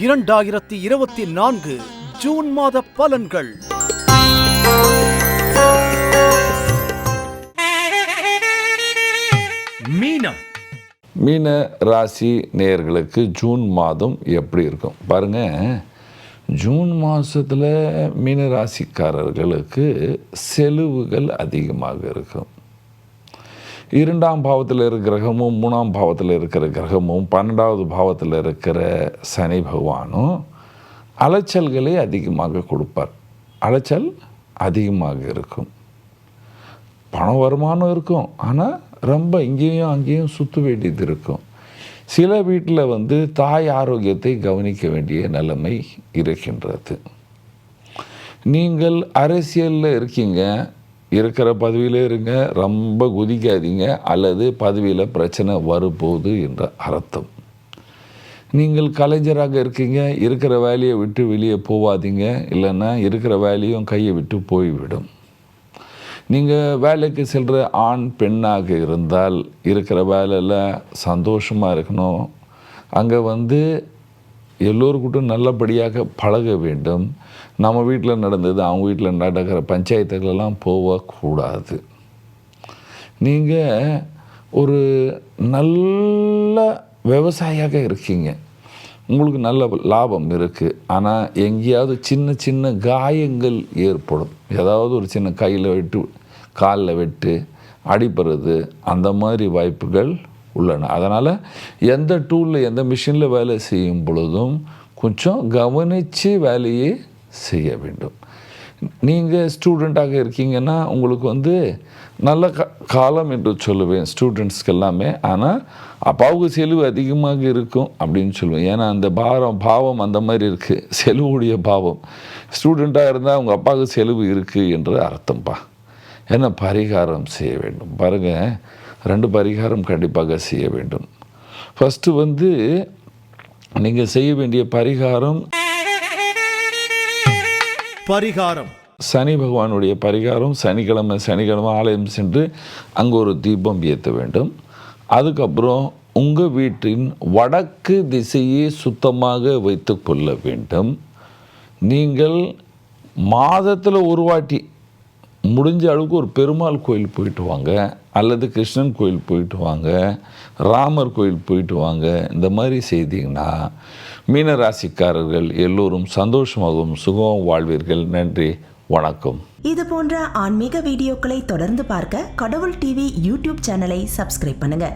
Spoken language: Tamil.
இரண்டாயிரத்தி இருபத்தி நான்கு ஜூன் மாத பலன்கள். மீனம். மீன ராசி நேயர்களுக்கு ஜூன் மாதம் எப்படி இருக்கும்? பாருங்க ஜூன் மாதத்தில் மீன ராசிக்காரர்களுக்கு செலவுகள் அதிகமாக இருக்கும். இரண்டாம் பாவத்தில் இருக்கிற கிரகமும் மூணாம் பாவத்தில் இருக்கிற கிரகமும் பன்னெண்டாவது பாவத்தில் இருக்கிற சனி பகவானும் அலைச்சல்களை அதிகமாக கொடுப்பார். அலைச்சல் அதிகமாக இருக்கும். பண வருமானம் இருக்கும். ஆனால் ரொம்ப இங்கேயும் அங்கேயும் சுற்ற வேண்டியது இருக்கும். சில வீட்டில் வந்து தாய் ஆரோக்கியத்தை கவனிக்க வேண்டிய நிலைமை இருக்கின்றது. நீங்கள் அரசியலில் இருக்கீங்க. இருக்கிற பதவியிலே இருங்க ரொம்ப குதிக்காதீங்க அல்லது பதவியில் பிரச்சனை வரப்போகுது என்ற அர்த்தம். நீங்கள் கலைஞராக இருக்கீங்க இருக்கிற வேலையை விட்டு வெளியே போகாதீங்க இல்லைன்னா இருக்கிற வேலையும் கையை விட்டு போய்விடும். நீங்கள் வேலைக்கு செல்கிற ஆண் பெண்ணாக இருந்தால் இருக்கிற வேலையில் சந்தோஷமாக இருக்கணும். அங்கே வந்து எல்லோருக்கிட்டும் நல்லபடியாக பழக வேண்டும். நம்ம வீட்டில் நடந்தது அவங்க வீட்டில் நடக்கிற பஞ்சாயத்துகளெல்லாம் போகக்கூடாது. நீங்கள் ஒரு நல்ல விவசாயியாக இருக்கீங்க. உங்களுக்கு நல்ல லாபம் இருக்குது ஆனால் எங்கேயாவது சின்ன சின்ன காயங்கள் ஏற்படும். ஏதாவது ஒரு சின்ன கையில் வெட்டு காலில் வெட்டு அடிப்படுறது அந்த மாதிரி வாய்ப்புகள் உள்ளன. அதனால் எந்த டூலில் எந்த மிஷினில் வேலை செய்யும் பொழுதும் கொஞ்சம் கவனித்து வேலையை செய்ய வேண்டும். நீங்கள் ஸ்டூடெண்ட்டாக இருக்கீங்கன்னா உங்களுக்கு வந்து நல்ல க காலம் என்று சொல்லுவேன் ஸ்டூடெண்ட்ஸ்க்கு எல்லாமே. ஆனால் அப்பாவுக்கு செலவு அதிகமாக இருக்கும் அப்படின்னு சொல்லுவேன். ஏன்னா அந்த பாரம் பாவம் அந்த மாதிரி இருக்குது செலவுடைய பாவம். ஸ்டூடெண்ட்டாக இருந்தால் அவங்க அப்பாவுக்கு செலவு இருக்குது என்று அர்த்தம்ப்பா என்ன பரிகாரம் செய்ய வேண்டும்? பாருங்கள் ரெண்டு பரிகாரம் கண்டிப்பாக செய்ய வேண்டும். ஃபஸ்ட்டு வந்து நீங்கள் செய்ய வேண்டிய பரிகாரம் பரிகாரம். சனி பகவானுடைய பரிகாரம் சனிக்கிழமை சனிக்கிழமை ஆலயம் சென்று அங்கே ஒரு தீபம் ஏற்ற வேண்டும். அதுக்கப்புறம் உங்கள் வீட்டின் வடக்கு திசையை சுத்தமாக வைத்து கொள்ள வேண்டும். நீங்கள் மாதத்தில் ஒரு வாட்டி முடிஞ்ச அளவுக்கு ஒரு பெருமாள் கோயில் போயிட்டு வாங்க. அல்லது கிருஷ்ணன் கோயில் போயிட்டு வாங்க ராமர் கோயில் போயிட்டு வாங்க இந்த மாதிரி செய்தீங்கன்னா மீனராசிக்காரர்கள் எல்லோரும் சந்தோஷமாகவும் சுகமும் வாழ்வீர்கள். நன்றி வணக்கம். இது போன்ற ஆன்மீக வீடியோக்களை தொடர்ந்து பார்க்க கடவுள் டிவி யூடியூப் சேனலை சப்ஸ்கிரைப் பண்ணுங்க.